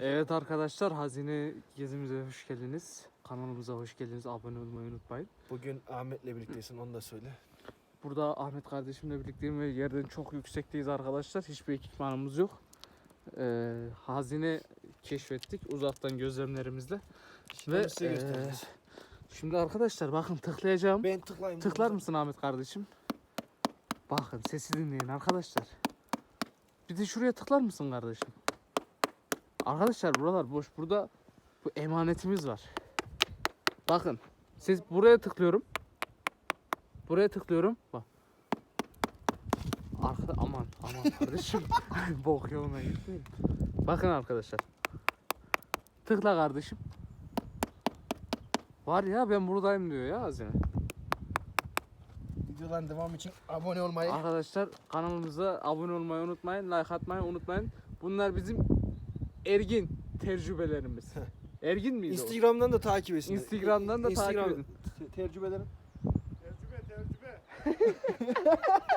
Evet arkadaşlar hazine gezimize hoş geldiniz. Kanalımıza hoş geldiniz. Abone olmayı unutmayın. Bugün Ahmet'le birliktesin onu da söyle. Burada Ahmet kardeşimle birlikteyim ve yerden çok yüksekteyiz arkadaşlar. Hiçbir ekipmanımız yok. Ee, hazine keşfettik uzaktan gözlemlerimizle. Şimdi Ve, size göstereceğiz. Şimdi arkadaşlar bakın tıklayacağım. Ben tıklayayım. Tıklar mısın Ahmet kardeşim? Bakın sesi dinleyin arkadaşlar. Bir de şuraya tıklar mısın kardeşim? Arkadaşlar buralar boş. Burada bu emanetimiz var. Bakın. Siz buraya tıklıyorum. Buraya tıklıyorum. Bak. Arkada aman aman kardeşim. Bok yoluna gitmeyin. Bakın arkadaşlar. Tıkla kardeşim. Var ya ben buradayım diyor ya hazine. Videoların devamı için abone olmayı. Arkadaşlar kanalımıza abone olmayı unutmayın, like atmayı unutmayın. Bunlar bizim ergin tecrübelerimiz. Ergin miydi o? Instagram'dan da takip etsin. Instagram'dan da takip edin. te- Tecrübelerim. Tecrübe tecrübe.